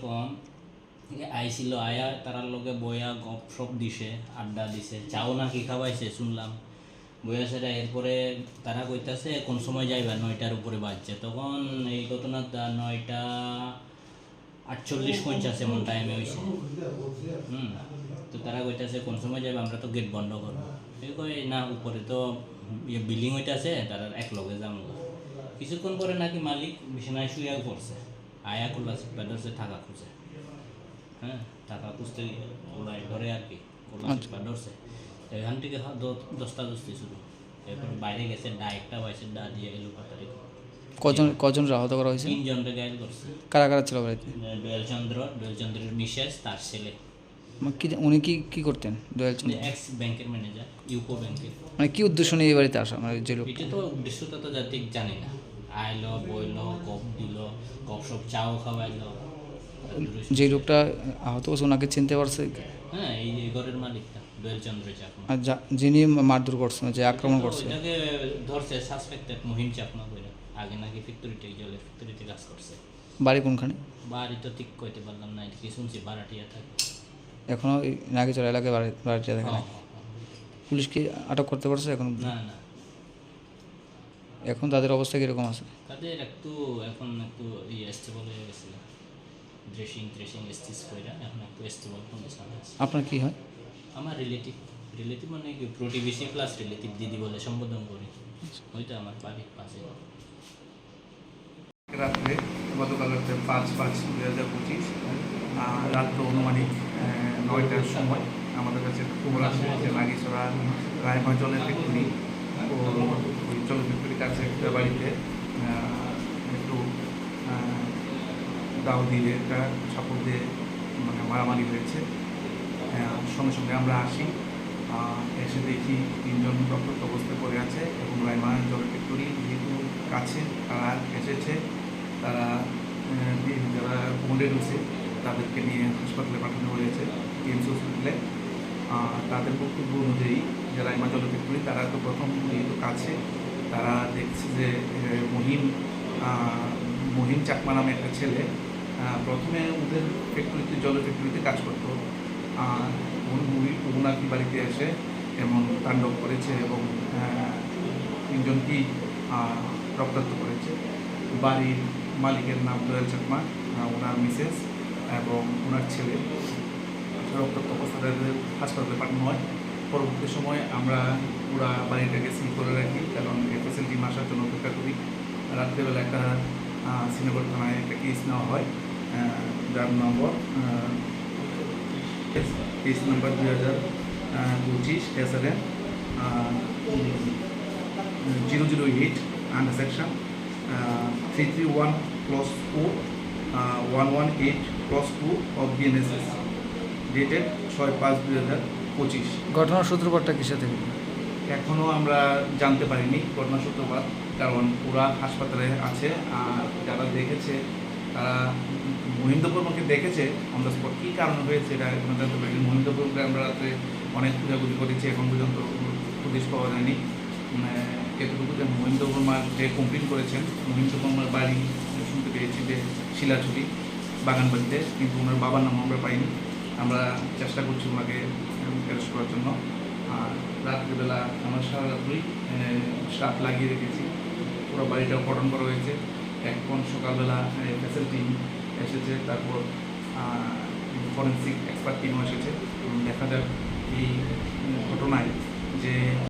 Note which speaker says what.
Speaker 1: যখন আইছিল আয়া, তারার লগে বয়া গপ সপ দিছে, আড্ডা দিছে, চাও নাকি খাওয়াইছে শুনলাম। বয়া সেটা এরপরে তারা কইতাছে, কোন সময় যাইবা? নয়টার উপরে বাজছে। তখন এই ঘটনাটা নয়টা আটচল্লিশ পঞ্চাশ এমন টাইমে হয়েছে হুম, তো তারা কইতাছে, কোন সময় যাবে আমরা তো গেট বন্ধ করব। এই কই না, উপরে তো ইয়ে বিল্ডিং হইতাছে, তারা এক লগে যাম কিছুক্ষণ পরে নাকি মালিক বিছানায় শুয়ে পড়ছে। আয়া করলা বেডরসে থাকা খুঁজে। হ্যাঁ টাকা খুঁজতে ওলাই ধরে আর কি করলা বেডরসে এখান থেকে দশটা দশটি শুরু। এরপর বাইরে গেছে ডা একটা বাইসে ডা দিয়ে এলো পাতারি।
Speaker 2: কজন কজন আহত করা হয়েছে
Speaker 1: তিনজনকে গায়েল করছে।
Speaker 2: কারা কারা ছিল বাড়িতে?
Speaker 1: দোয়েলচন্দ্র দোয়েলচন্দ্রের মিসেস তার ছেলে।
Speaker 2: মানে কি উনি কি কি করতেন দয়াল চন্দ্র
Speaker 1: এক্স ব্যাংকের ম্যানেজার ইউকো ব্যাংকের
Speaker 2: মানে কি উদ্দেশ্য নিয়ে এই বাড়িতে আসা মানে যে লোক
Speaker 1: এটা তো উদ্দেশ্যটা তো জানি না। আইলো বইলো কপ দিল কপ সব চাও খাওয়াইলো।
Speaker 2: যে লোকটা আহত হয়েছে ওনাকে চিনতে পারছে?
Speaker 1: হ্যাঁ এই এই ঘরের মালিকটা দোয়েলচন্দ্র চাকমা।
Speaker 2: আর যা- যিনি মারধর করছেন যে আক্রমণ করছে।
Speaker 1: এটাকে ধরছে সাসপেক্টেড মহিম চাকমা কইরা আগে নাকি ফ্যাক্টরিতে জলের ফ্যাক্টরিতে কাজ করছে।
Speaker 2: বাড়ি কোনখানে?
Speaker 1: বাড়ি তো ঠিক কইতে পারলাম না কি শুনছি ভাড়াটিয়া থাকে।
Speaker 2: এখনও নাগিচর এলাকায় বাড়ি বাড়িটা দেখে না?
Speaker 1: হ্যাঁ, হ্যাঁ, হ্যাঁ।
Speaker 2: পুলিশ কি আটক করতে পারছে এখন?
Speaker 1: না না।
Speaker 2: এখন তাদের অবস্থা কীরকম আছে?
Speaker 1: তাদের একটু এখন একটু স্টেবল হয়ে গেছিল। ড্রেসিং ট্রেসিং স্টিচ কইরা এখন একটু স্টেবল কন্ডিশন আছে।
Speaker 2: আপনার কি হয়?
Speaker 1: আমার রিলেটিভ রিলেটিভ মানে কি প্রোটিভিসি প্লাস রিলেটিভ দিদি বলে সম্বোধন করি। ওইটা আমার বাড়ির পাশে।
Speaker 3: রাত্রে গতকাল রাত্রে পাঁচ পাঁচ দুই হাজার পঁচিশ রাত্র অনুমানিক নয়টার সময় আমাদের কাছে খবর আসে যে নাগিসরা রায়মা জলের ফ্যাক্টরি। ও ওই ফ্যাক্টরির কাছে একটা বাড়িতে একটু দাও দিয়ে একটা সাপোর্ট দিয়ে মানে মারামারি হয়েছে। সঙ্গে সঙ্গে আমরা আসি এসে দেখি তিনজন রক্তাক্ত অবস্থায় পড়ে আছে এবং রায়মা জলের ফ্যাক্টরি যেহেতু কাছে তারা এসেছে, তারা যারা বন্ডে রয়েছে, তাদেরকে নিয়ে হাসপাতালে পাঠানো হয়েছে এইমস হসপিটালে। তাদের বক্তব্য অনুযায়ী যারা জলের ফ্যাক্টরি তারা তো প্রথম যেহেতু কাছে, তারা দেখছে যে মহিম মহিম চাকমা নামে একটা ছেলে প্রথমে ওদের ফ্যাক্টরিতে জল ফ্যাক্টরিতে কাজ করতো। ওনাকি বাড়িতে এসে এমন তাণ্ডব করেছে এবং তিনজনকেই রক্তাক্ত করেছে। বাড়ির মালিকের নাম দয়াল চাকমা ওনার মিসেস এবং ওনার ছেলে। রক্তাক্ত অবস্থায় হাসপাতালে পাঠানো হয় পরবর্তী সময় আমরা পুরা বাড়িটাকে সিল করে রাখি, কারণ এই ফেসিলিটি আসার জন্য অপেক্ষা করি। রাত্রেবেলা একটা শ্রীনগর থানায় একটা কেস নেওয়া হয় যার নম্বর কেস নম্বর দুই হাজার পঁচিশ S L zero zero eight under section three three one clause two one one eight clause two of BNSS dated ছয় পাঁচ দুই হাজার পঁচিশ।
Speaker 2: ঘটনার সূত্রপাতটা কিসে থেকে?
Speaker 3: এখনও আমরা জানতে পারিনি ঘটনা সূত্রপাত কারণ ওরা হাসপাতালে আছে আর যারা দেখেছে তারা মহিন্দপুরমকে দেখেছে অন দ্য স্পট কী কারণে হয়েছে এটা এখনও জানতে পারিনি। মহিন্দপুরকে আমরা রাত্রে অনেক খোঁজাখুঁজি করেছি এখন পর্যন্ত পুলিশ পাওয়া যায়নি। এতটুকু যে মহিন্দ্র বর্মার যে কমপ্লেন করেছেন মহিন্দ্র বর্মার বাড়ি শুনতে পেয়েছি যে শিলাছড়ি বাগানবাড়িতে কিন্তু ওনার বাবার নাম আমরা পাইনি। আমরা চেষ্টা করছি ওনাকে অ্যারেস্ট করার জন্য। আর রাত্রিবেলা আমরা সারা রাত্রি স্টাফ লাগিয়ে রেখেছি। পুরো বাড়িটাও পটন করা হয়েছে। এখন সকালবেলা ফ্যাসিলিটি এসেছে, তারপর ফরেন্সিক এক্সপার্ট টিমও এসেছে। দেখা যাক এই